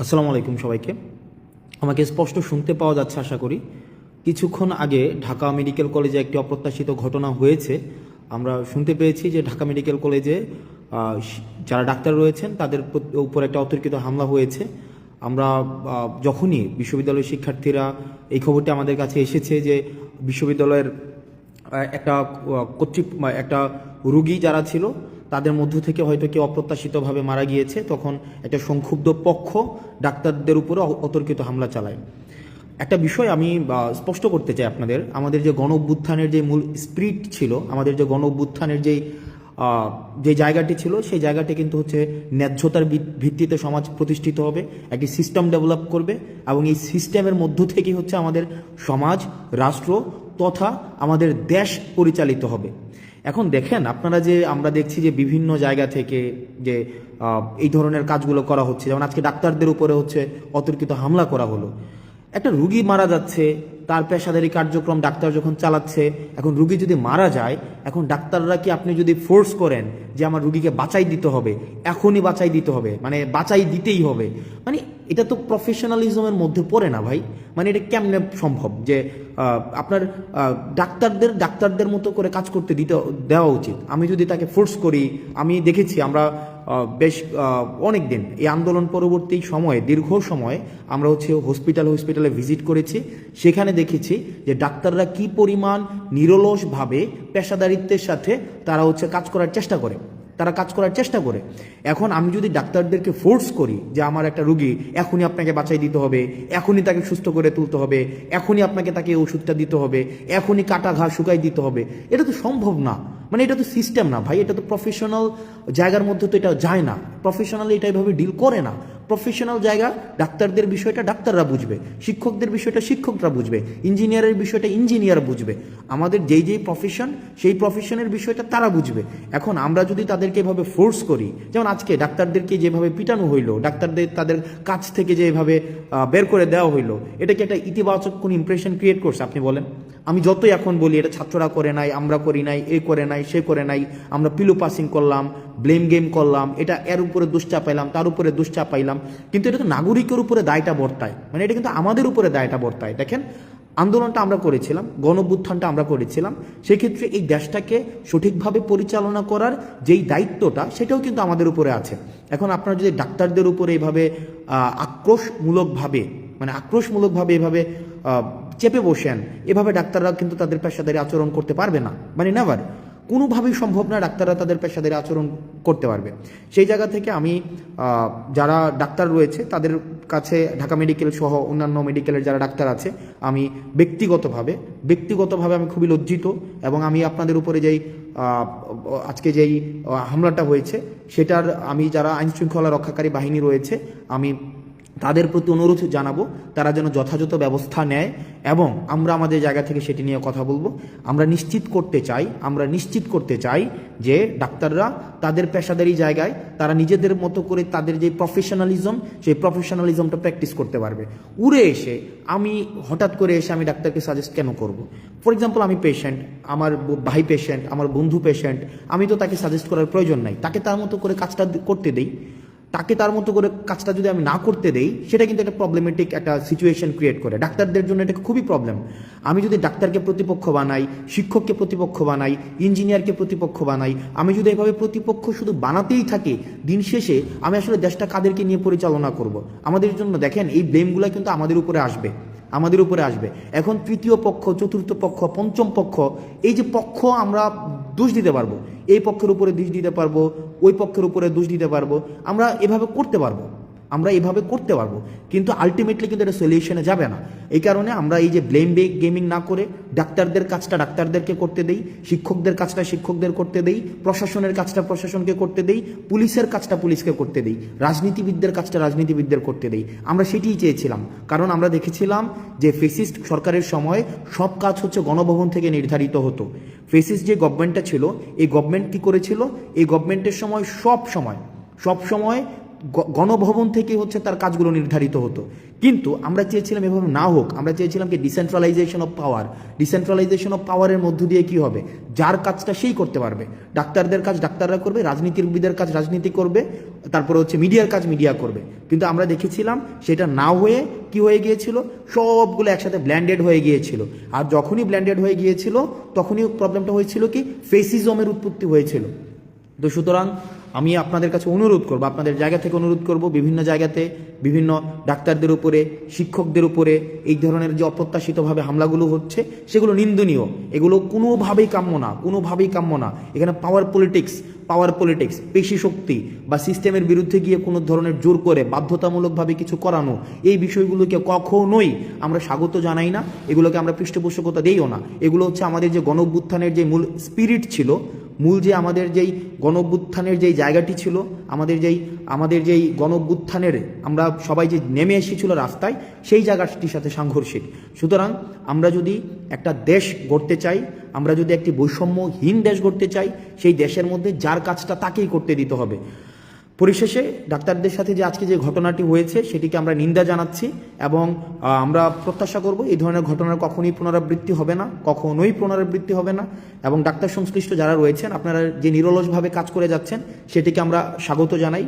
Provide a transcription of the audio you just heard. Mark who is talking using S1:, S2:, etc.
S1: আসসালামু আলাইকুম সবাইকে। আমাকে স্পষ্ট শুনতে পাওয়া যাচ্ছে আশা করি। কিছুক্ষণ আগে ঢাকা মেডিকেল কলেজে একটি অপ্রত্যাশিত ঘটনা হয়েছে। আমরা শুনতে পেয়েছি যে ঢাকা মেডিকেল কলেজে যারা ডাক্তার রয়েছেন, তাদের উপর একটা অতর্কিত হামলা হয়েছে। আমরা যখনই বিশ্ববিদ্যালয়ের শিক্ষার্থীরা এই খবরটি আমাদের কাছে এসেছে যে বিশ্ববিদ্যালয়ের একটা কর্তৃপ একটা রুগী যারা ছিল তাদের মধ্য থেকে হয়তো কেউ অপ্রত্যাশিতভাবে মারা গিয়েছে, তখন একটা সংক্ষুব্ধ পক্ষ ডাক্তারদের উপরে অতর্কিত হামলা চালায়। একটা বিষয় আমি স্পষ্ট করতে চাই আপনাদের, আমাদের যে গণ অভ্যুত্থানের যে মূল স্পিরিট ছিল, আমাদের যে গণ অভ্যুত্থানের যেই যে জায়গাটি ছিল, সেই জায়গাটি কিন্তু হচ্ছে ন্যায্যতার ভিত্তিতে সমাজ প্রতিষ্ঠিত হবে, একটি সিস্টেম ডেভেলপ করবে, এবং এই সিস্টেমের মধ্য থেকেই হচ্ছে আমাদের সমাজ, রাষ্ট্র তথা আমাদের দেশ পরিচালিত হবে। এখন দেখেন, আপনারা যে, আমরা দেখছি যে বিভিন্ন জায়গা থেকে যে এই ধরনের কাজগুলো করা হচ্ছে। যেমন আজকে ডাক্তারদের উপরে হচ্ছে অতর্কিত হামলা করা হলো। একটা রুগী মারা যাচ্ছে, তার পেশাদারি কার্যক্রম ডাক্তার যখন চালাচ্ছে, এখন রুগী যদি মারা যায়, এখন ডাক্তাররা কি আপনি যদি ফোর্স করেন যে, আমার রুগীকে বাঁচাই দিতে হবে? এখনই বাঁচাই দিতে হবে। মানে বাঁচাই দিতেই হবে। মানে এটা তো প্রফেশনালিজমের মধ্যে পড়ে না ভাই। মানে এটা কেমনে সম্ভব? যে আপনার ডাক্তারদের ডাক্তারদের মতো করে কাজ করতে দিতে, দেওয়া উচিত। আমি যদি তাকে ফোর্স করি, আমি দেখেছি আমরা বেশ অনেক দিন এই আন্দোলন পরবর্তী সময়ে, দীর্ঘ সময়, আমরা হচ্ছে হসপিটাল হসপিটালে ভিজিট করেছি। সেখানে দেখেছি যে, ডাক্তাররা কি পরিমাণ নিরলসভাবে পেশাদারিত্বের সাথে তারা হচ্ছে কাজ করার চেষ্টা করে। তারা কাজ করার চেষ্টা করে। এখন আমি যদি ডাক্তারদেরকে ফোর্স করি যে আমার একটা রুগী এখনই আপনাকে বাঁচাই দিতে হবে, এখনই তাকে সুস্থ করে তুলতে হবে, এখনই আপনাকে তাকে ওষুধটা দিতে হবে, এখনই কাটা ঘা শুকাই দিতে হবে, এটা তো সম্ভব না। মানে এটা তো সিস্টেম না ভাই, এটা তো প্রফেশনাল জায়গার মধ্যে তো এটা যায় না। প্রফেশনালি এটা এভাবে ডিল করে না। প্রফেশনাল জায়গা, ডাক্তারদের বিষয়টা ডাক্তাররা বুঝবে, শিক্ষকদের বিষয়টা শিক্ষকরা বুঝবে, ইঞ্জিনিয়ারের বিষয়টা ইঞ্জিনিয়ার বুঝবে। আমাদের যেই যেই প্রফেশন সেই প্রফেশনের বিষয়টা তারা বুঝবে। এখন আমরা যদি তাদেরকে এভাবে ফোর্স করি, যেমন আজকে ডাক্তারদেরকে যেভাবে পিটানো হইল, ডাক্তারদের তাদের কাছ থেকে যেভাবে বের করে দেওয়া হইল, এটা কি একটা ইতিবাচক কোন ইমপ্রেশন ক্রিয়েট করছে? আপনি বলেন। আমি যতই এখন বলি, এটা ছাত্ররা করে নাই, আমরা করি নাই, এ করে নাই, সে করে নাই, আমরা পিলো পাসিং করলাম ব্লেম গেম করলাম, এটা এর উপরে দুশ্চা পাইলাম, তার উপরে দুশ্চা পাইলাম কিন্তু এটা তো নাগরিকের উপরে দায়টা বর্তায়। মানে এটা কিন্তু আমাদের উপরে দায়টা বর্তায়। দেখেন, আন্দোলনটা আমরা করেছিলাম গণবুত্থানটা আমরা করেছিলাম, সেক্ষেত্রে এই দেশটাকে সঠিকভাবে পরিচালনা করার যেই দায়িত্বটা, সেটাও কিন্তু আমাদের উপরে আছে। এখন আপনারা যদি ডাক্তারদের উপরে এইভাবে আক্রোশমূলকভাবে মানে আক্রোশমূলকভাবে এভাবে চেপে বসেন, এভাবে ডাক্তাররা কিন্তু তাদের পেশাদারি আচরণ করতে পারবে না। মানে নেভার কোনোভাবেই সম্ভব না ডাক্তাররা তাদের পেশাদের আচরণ করতে পারবে। সেই জায়গা থেকে আমি যারা ডাক্তার রয়েছে, তাদের কাছে ঢাকা মেডিকেল সহ অন্যান্য মেডিকেলের যারা ডাক্তার আছে, আমি ব্যক্তিগতভাবে ব্যক্তিগতভাবে আমি খুবই লজ্জিত এবং আমি আপনাদের উপরে যেই আজকে যেই হামলাটা হয়েছে, সেটার আমি যারা আইন শৃঙ্খলা রক্ষাকারী বাহিনী রয়েছে, আমি তাদের প্রতি অনুরোধ জানাব, তারা যেন যথাযথ ব্যবস্থা নেয় এবং আমরা আমাদের জায়গা থেকে সেটি নিয়ে কথা বলব। আমরা নিশ্চিত করতে চাই, আমরা নিশ্চিত করতে চাই যে ডাক্তাররা তাদের পেশাদারি জায়গায় তারা নিজেদের মতো করে তাদের যে প্রফেশনালিজম সেই প্রফেশনালিজমটা প্র্যাকটিস করতে পারবে। উড়ে এসে আমি হঠাৎ করে এসে আমি ডাক্তারকে সাজেস্ট কেন করব? ফর এক্সাম্পল আমি পেশেন্ট আমার ভাই পেশেন্ট আমার বন্ধু পেশেন্ট আমি তো তাকে সাজেস্ট করার প্রয়োজন নাই। তাকে তার মতো করে কাজটা করতে দেই। তাকে তার মতো করে কাজটা যদি আমি না করতে দেই, সেটা কিন্তু একটা প্রবলেমেটিক একটা সিচুয়েশন ক্রিয়েট করে। ডাক্তারদের জন্য এটা খুবই প্রবলেম আমি যদি ডাক্তারকে প্রতিপক্ষ বানাই, শিক্ষককে প্রতিপক্ষ বানাই ইঞ্জিনিয়ারকে প্রতিপক্ষ বানাই, আমি যদি এভাবে প্রতিপক্ষ শুধু বানাতেই থাকি, দিন শেষে আমি আসলে দেশটা কাদেরকে নিয়ে পরিচালনা করব? আমাদের জন্য দেখেন, এই ব্লেমগুলো কিন্তু আমাদের উপরে আসবে। আমাদের উপরে আসবে। এখন তৃতীয় পক্ষ, চতুর্থ পক্ষ, পঞ্চম পক্ষ, এই যে পক্ষ আমরা দোষ দিতে পারব, এই পক্ষের উপরে দোষ দিতে পারব, ওই পক্ষের উপরে দোষ দিতে পারব, আমরা এভাবে করতে পারব। আমরা এভাবে করতে পারব। কিন্তু আলটিমেটলি কিন্তু এটা সলিউশনে যাবে না। এই কারণে আমরা এই যে ব্লেম গেমিং না করে ডাক্তারদের কাজটা ডাক্তারদেরকে করতে দেই, শিক্ষকদের কাজটা শিক্ষকদের করতে দেই, প্রশাসনের কাজটা প্রশাসনকে করতে দেই, পুলিশের কাজটা পুলিশকে করতে দেই, রাজনীতিবিদদের কাজটা রাজনীতিবিদদের করতে দেই। আমরা সেটিই চেয়েছিলাম। কারণ আমরা দেখেছিলাম যে ফেসিস্ট সরকারের সময় সব কাজ হচ্ছে গণভবন থেকে নির্ধারিত হতো। ফেসিস্ট যে গভর্নমেন্টটা ছিল, এই গভর্নমেন্ট কি করেছিল? এই গভর্নমেন্টের সময় সব সময় সব সময় গণভবন থেকে হচ্ছে তার কাজগুলো নির্ধারিত হতো। কিন্তু আমরা চেয়েছিলাম এভাবে না হোক, আমরা চেয়েছিলাম কি decentralisation of power decentralisation of পাওয়ারের মধ্য দিয়ে কি হবে? যার কাজটা সেই করতে পারবে। ডাক্তারদের কাজ ডাক্তাররা করবে রাজনীতিবিদের কাজ রাজনীতি করবে, তারপরে হচ্ছে মিডিয়ার কাজ মিডিয়া করবে। কিন্তু আমরা দেখেছিলাম সেটা না হয়ে কি হয়ে গিয়েছিল? সবগুলো একসাথে ব্ল্যান্ডেড হয়ে গিয়েছিল। আর যখনই ব্ল্যান্ডেড হয়ে গিয়েছিল, তখনই প্রবলেমটা হয়েছিল কি? ফেসিজমের উৎপত্তি হয়েছিল। তো সুতরাং আমি আপনাদের কাছে অনুরোধ করব, আপনাদের জায়গা থেকে অনুরোধ করব, বিভিন্ন জায়গাতে বিভিন্ন ডাক্তারদের উপরে, শিক্ষকদের উপরে, এই ধরনের যে অপ্রত্যাশিতভাবে হামলাগুলো হচ্ছে, সেগুলো নিন্দনীয়। এগুলো কোনোভাবেই কাম্য না, কোনোভাবেই কাম্য না। এখানে পাওয়ার পলিটিক্স পাওয়ার পলিটিক্স পেশি শক্তি বা সিস্টেমের বিরুদ্ধে গিয়ে কোনো ধরনের জোর করে, বাধ্যতামূলকভাবে কিছু করানো, এই বিষয়গুলোকে কখনোই আমরা স্বাগত জানাই না। এগুলোকে আমরা পৃষ্ঠপোষকতা দেইও না। এগুলো হচ্ছে আমাদের যে গণ যে মূল স্পিরিট ছিল মূল যে আমাদের যেই গণবুত্থানের যেই জায়গাটি ছিল, আমাদের যেই আমাদের যেই গণবুত্থানের আমরা সবাই যে নেমে এসেছিল রাস্তায়, সেই জায়গাটির সাথে সাংঘর্ষিক। সুতরাং আমরা যদি একটা দেশ গড়তে চাই, আমরা যদি একটি বৈষম্যহীন দেশ গড়তে চাই, সেই দেশের মধ্যে যার কাজটা তাকেই করতে দিতে হবে। পরিশেষে ডাক্তারদের সাথে যে আজকে যে ঘটনাটি হয়েছে, সেটিকে আমরা নিন্দা জানাচ্ছি এবং আমরা প্রত্যাশা করব এই ধরনের ঘটনার কখনোই পুনরাবৃত্তি হবে না, কখনোই পুনরাবৃত্তি হবে না এবং ডাক্তার সংশ্লিষ্ট যারা রয়েছেন, আপনারা যে নিরলসভাবে কাজ করে যাচ্ছেন, সেটিকে আমরা স্বাগত জানাই।